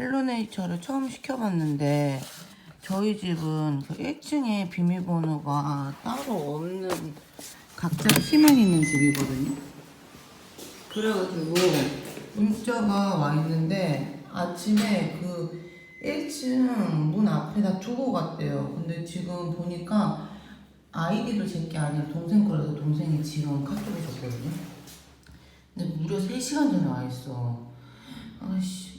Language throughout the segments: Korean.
헬로네이처를 처음 시켜봤는데 저희 집은 그 1층에 비밀번호가 따로 없는 각자 키만 있는 집이거든요. 그래가지고 문자가 와 있는데 아침에 그 1층 문 앞에다 두고 갔대요. 근데 지금 보니까 아이디도 제 게 아니라 동생 거라서 동생이 지금 카톡을 줬거든요. 근데 무려 3시간 전에 와 있어. 아씨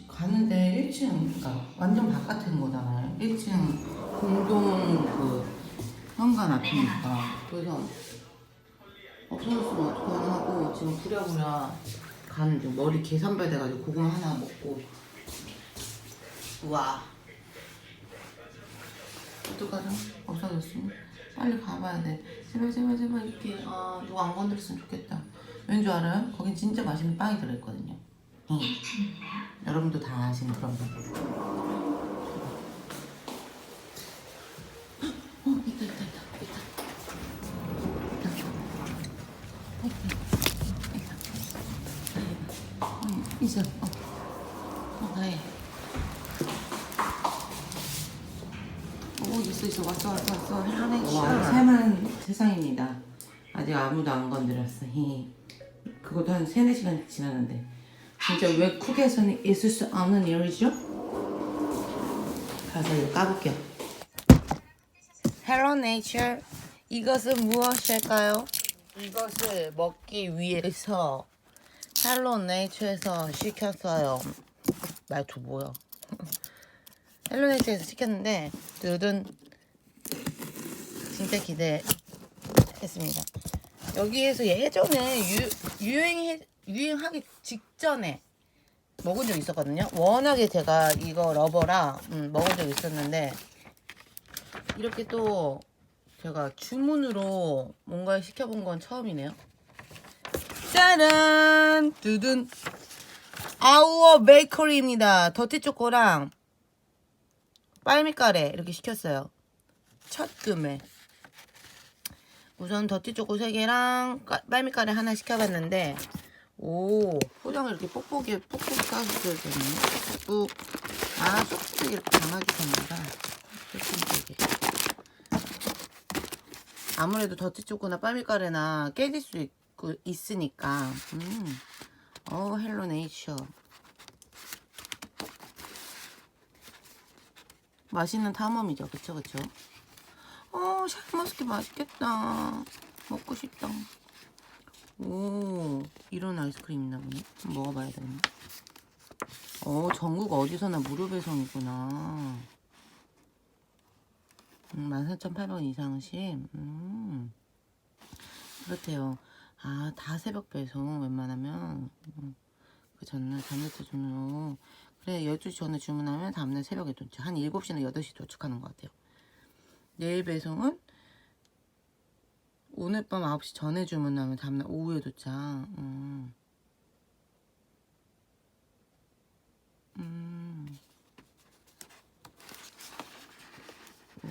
1층 그러니까 완전 바깥인 거잖아요. 1층 공동 그 현관 앞이니까 그래서 없어졌으면 어떡하나 하고 지금 부랴부랴 중 머리 계산발 돼가지고 고구마 하나 먹고 우와 어떡하죠? 없어졌으면 빨리 가봐야 돼 제발 제발 제발 이렇게 아 누가 안 건드렸으면 좋겠다 왠 줄 알아요? 거긴 진짜 맛있는 빵이 들어있거든요 응. 여러분도 다 아시는 그런 거 어, 있다, 있다, 있다, 있다. 응, 있어. 어. 어, 다행이야. 오, 있어, 있어. 왔어, 왔어, 왔어. 헬로네이션. 와, 새만 세상입니다. 아직 아무도 안 건드렸어. 히. 그것도 한 3, 4시간 지났는데. 진짜 왜 쿡에서는 있을 수 없는 일이죠? 가서 이거 까볼게요. 헬로 네이처 이것은 무엇일까요? 이것을 먹기 위해서 헬로 네이처에서 시켰어요. 말투 뭐야? 헬로 네이처에서 시켰는데 두둔 진짜 기대했습니다. 여기에서 예전에 유, 유행 유행하기 직전에 먹은 적 있었거든요. 워낙에 제가 이거 러버라 음, 먹은 적 있었는데 이렇게 또 제가 주문으로 뭔가를 시켜본 건 처음이네요. 짜란! 두둔! 아우어 베이커리입니다. 더티 초코랑 빨미카레 이렇게 시켰어요. 첫 금에. 우선 더티 초코 3개랑 빨미카레 하나 시켜봤는데 오 포장을 이렇게 뽁뽁이 뽁뽁이 까주셔야 되네. 뽁 아, 소프트게 이렇게 담아주셨나봐. 소프트게. 아무래도 더티초코나 빨미카레나 깨질 수 있고, 있으니까. 음. 어, 헬로 네이처. 맛있는 탐험이죠. 그쵸, 그쵸? 어, 샤인머스켓 맛있겠다. 먹고 싶다. 오, 이런 아이스크림 있나 보네. 먹어봐야 되겠네. 어, 전국 어디서나 무료 배송이구나. 음, 14,800원 이상씩. 음. 그렇대요. 아, 다 새벽 배송, 웬만하면. 음, 그 전날, 잠자때 주문으로. 그래, 12시 전에 주문하면 다음날 새벽에 도착. 한 7시나 8시 도착하는 것 같아요. 내일 배송은 오늘 밤 9시 전에 주문하면 다음날 오후에 도착. 음. 음. 오.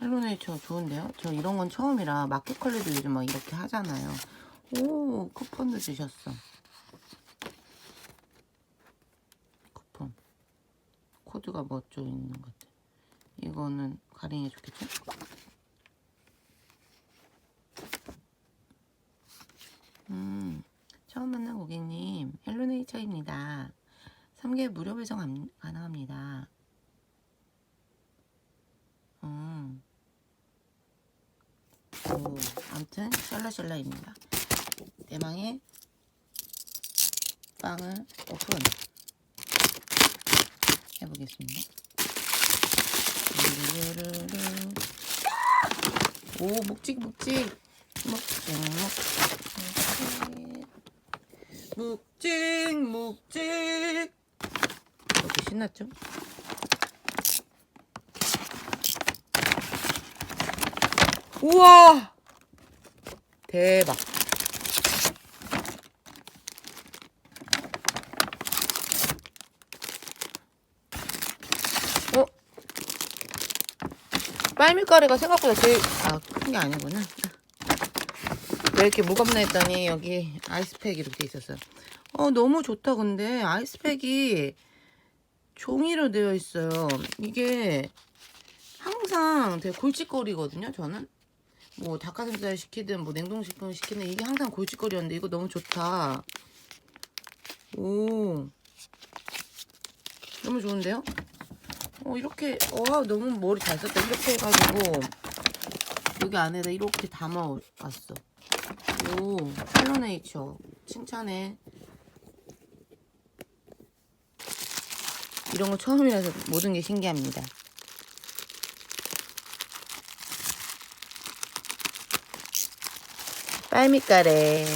헬로네이처 좋은데요? 저 이런 건 처음이라 마켓 컬리도 요즘 막 이렇게 하잖아요. 오, 쿠폰도 주셨어. 쿠폰. 코드가 뭐좀 있는 것 같아. 이거는 가ring해 줬겠죠? 음, 처음 만난 고객님, 헬로네이처입니다. 3개월 무료 배송 감- 가능합니다. 음. 오, 아무튼 샬라샬라입니다. 대망의 빵을 오픈 해보겠습니다. 오, 묵직, 묵직. 묵직, 묵직. 묵직, 묵직. 신났죠? 우와! 대박. 어? 빨미가루가 생각보다 제일 아 큰 게 아니구나. 왜 이렇게 무겁나 했더니 여기 아이스팩 이렇게 있었어요. 어 너무 좋다 근데 아이스팩이 종이로 되어 있어요. 이게 항상 되게 골칫거리거든요. 저는 뭐 닭가슴살 시키든 뭐 냉동식품 시키든 이게 항상 골칫거리였는데 이거 너무 좋다. 오 너무 좋은데요? 어 이렇게 와 너무 머리 잘 썼다. 이렇게 해가지고 여기 안에다 이렇게 담아왔어. 오 헬로네이처 칭찬해. 이런 거 처음이라서 모든 게 신기합니다. 빨미까레.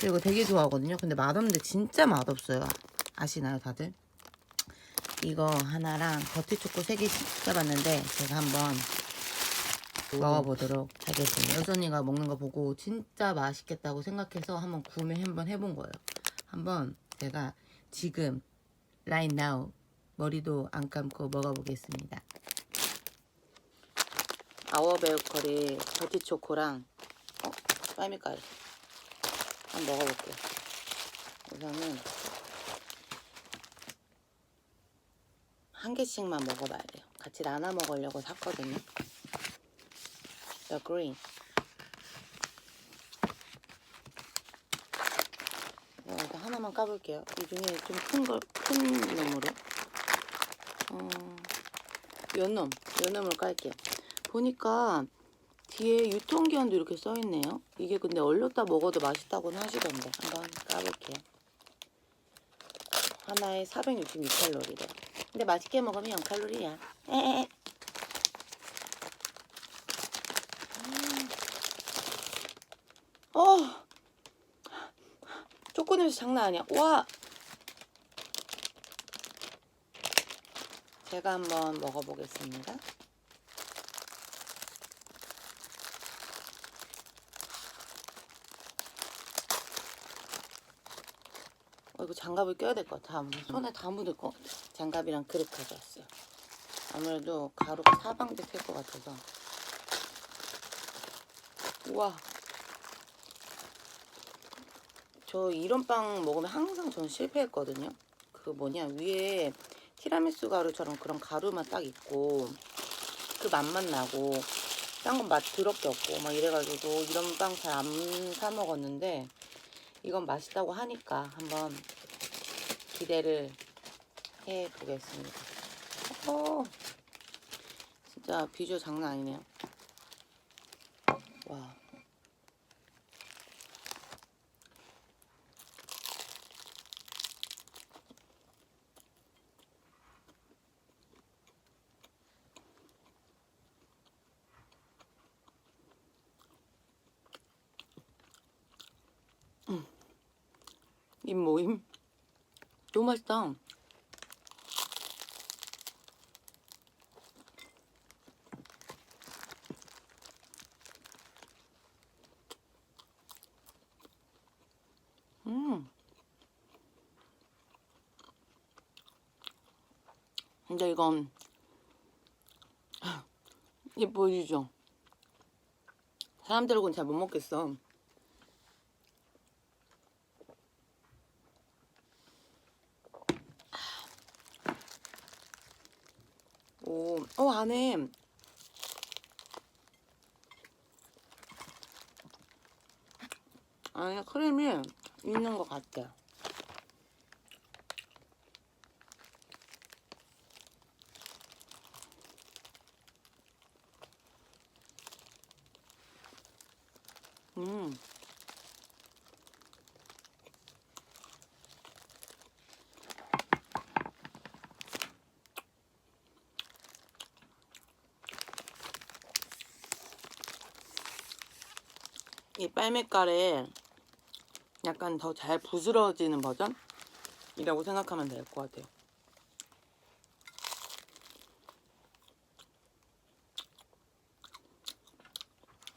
그리고 되게 좋아하거든요. 근데 맛없는데 진짜 맛없어요. 아시나요, 다들? 이거 하나랑 버티초코 3개씩 시켜봤는데 제가 한번 먹어보도록 하겠습니다. 여전이가 먹는 거 보고 진짜 맛있겠다고 생각해서 한번 구매 한번 해본 거예요. 한번 제가 지금 right now 머리도 안 감고 먹어보겠습니다. 아워베이커리 버티초코랑 어? 빨미가루 한번 먹어볼게요. 우선은 한 개씩만 먹어봐야 돼요. 같이 나눠 먹으려고 샀거든요. The green. 네, 일단 하나만 까볼게요. 이 중에 좀 큰 걸, 큰 놈으로. 어, 연놈, 연놈을 깔게요. 보니까 뒤에 유통기한도 이렇게 써있네요. 이게 근데 얼렸다 먹어도 맛있다고는 하시던데. 한번 까볼게요. 하나에 466칼로리래. 근데 맛있게 먹으면 0칼로리야. 에에에. 어! 초코 냄새 장난 아니야. 와! 제가 한번 먹어보겠습니다. 어, 이거 장갑을 껴야 될 것 같아. 아무래도 손에 다 묻을 것 같아. 장갑이랑 그릇 가져왔어요. 아무래도 가루가 사방대 튈것 같아서. 우와. 저 이런 빵 먹으면 항상 전 실패했거든요. 그 뭐냐 위에 티라미수 가루처럼 그런 가루만 딱 있고 그 맛만 나고 딴 건 맛 더럽게 없고 막 이래가지고 이런 빵 잘 안 사 먹었는데 이건 맛있다고 하니까 한번 기대를 해 보겠습니다. 어, 진짜 비주얼 장난 아니네요. 와. 입 모임. 너무 맛있다. 음. 근데 이건 보이죠? 사람들하고는 잘 못 먹겠어. 오, 어, 안에 안에 크림이 있는 것 같아. 음. 이 빨매깔에 약간 더 잘 부스러지는 버전이라고 생각하면 될 것 같아요.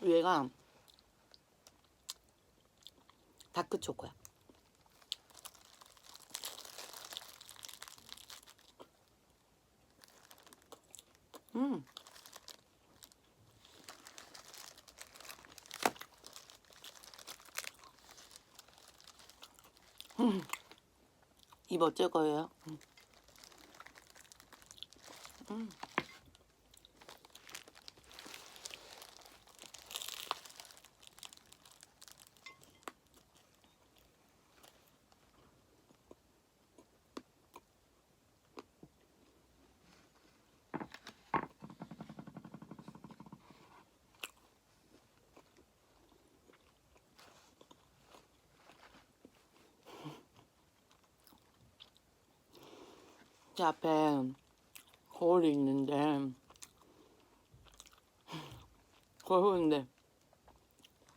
위에가 다크 초코야. 음. 음. 입 어쩔 거예요? 음. 음. 제 앞에 거울이 있는데 거울 보는데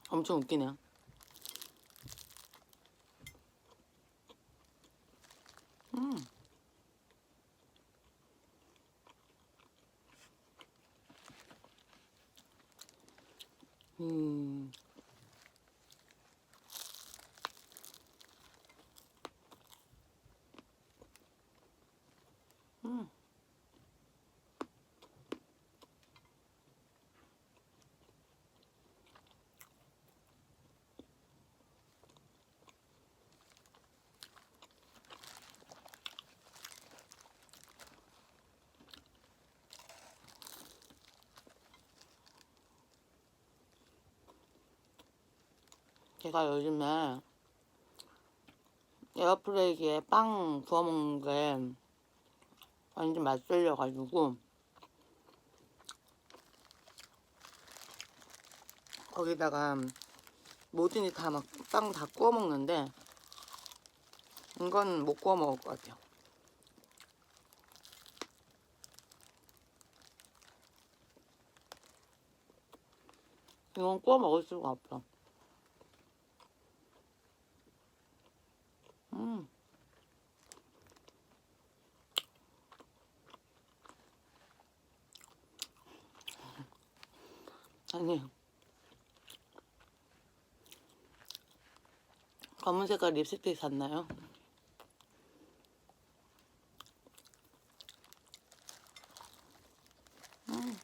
엄청 웃기네요. 음. 음. 음. 제가 요즘에 에어프라이기에 빵 구워 먹는 게 완전 맛들려가지고 거기다가 모든이 다 막 빵 다 구워 먹는데 이건 못 구워 먹을 것 같아요. 이건 구워 먹을 수가 없어. 음. 아니 검은 색깔 립스틱 샀나요? 음.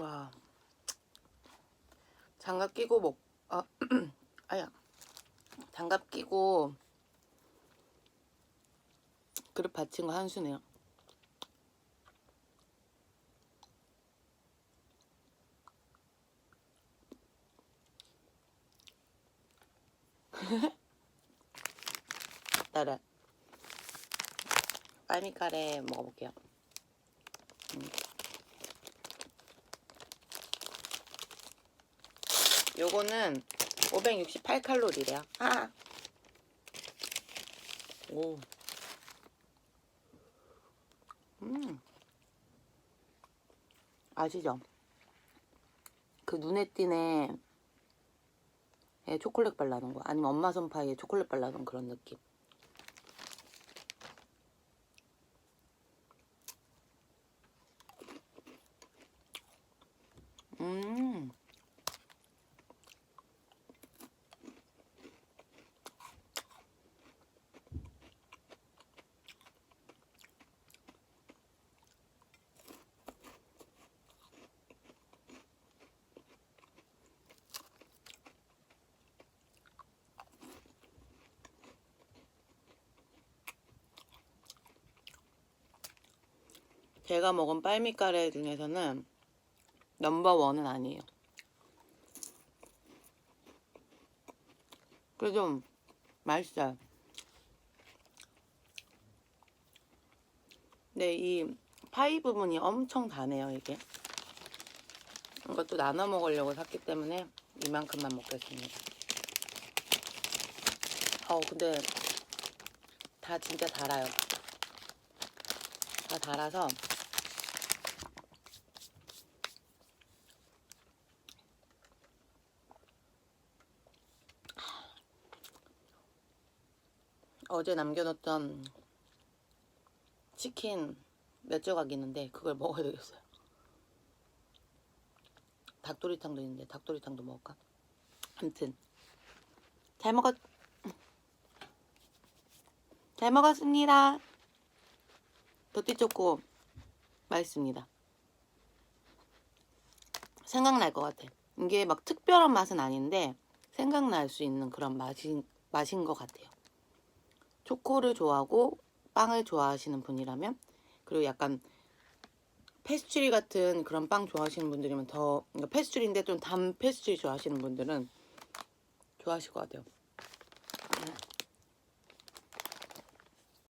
와 장갑 끼고 먹 아, 아야 장갑 끼고 그릇 받친 거 한수네요. 따라 빨미카레 먹어볼게요. 요거는 568칼로리래요. 아. 오. 음. 아시죠? 그 눈에 띄네 에 초콜릿 발라놓은 거 아니면 엄마 손파이에 초콜릿 발라놓은 그런 느낌. 음. 제가 먹은 빨미카레 중에서는 넘버 원은 아니에요. 그래도 좀 맛있어요. 근데 이 파이 부분이 엄청 다네요, 이게. 이것도 나눠 먹으려고 샀기 때문에 이만큼만 먹겠습니다. 어, 근데 다 진짜 달아요. 다 달아서 어제 남겨놓던 치킨 몇 조각 있는데 그걸 먹어야 되겠어요. 닭도리탕도 있는데 닭도리탕도 먹을까? 아무튼 잘 먹었 잘 먹었습니다. 도티초코 맛있습니다. 생각날 것 같아. 이게 막 특별한 맛은 아닌데 생각날 수 있는 그런 맛인 맛인 것 같아요. 초코를 좋아하고 빵을 좋아하시는 분이라면 그리고 약간 페스츄리 같은 그런 빵 좋아하시는 분들이면 더 그러니까 페스츄리인데 좀단 페스츄리 좋아하시는 분들은 좋아하실 것 같아요.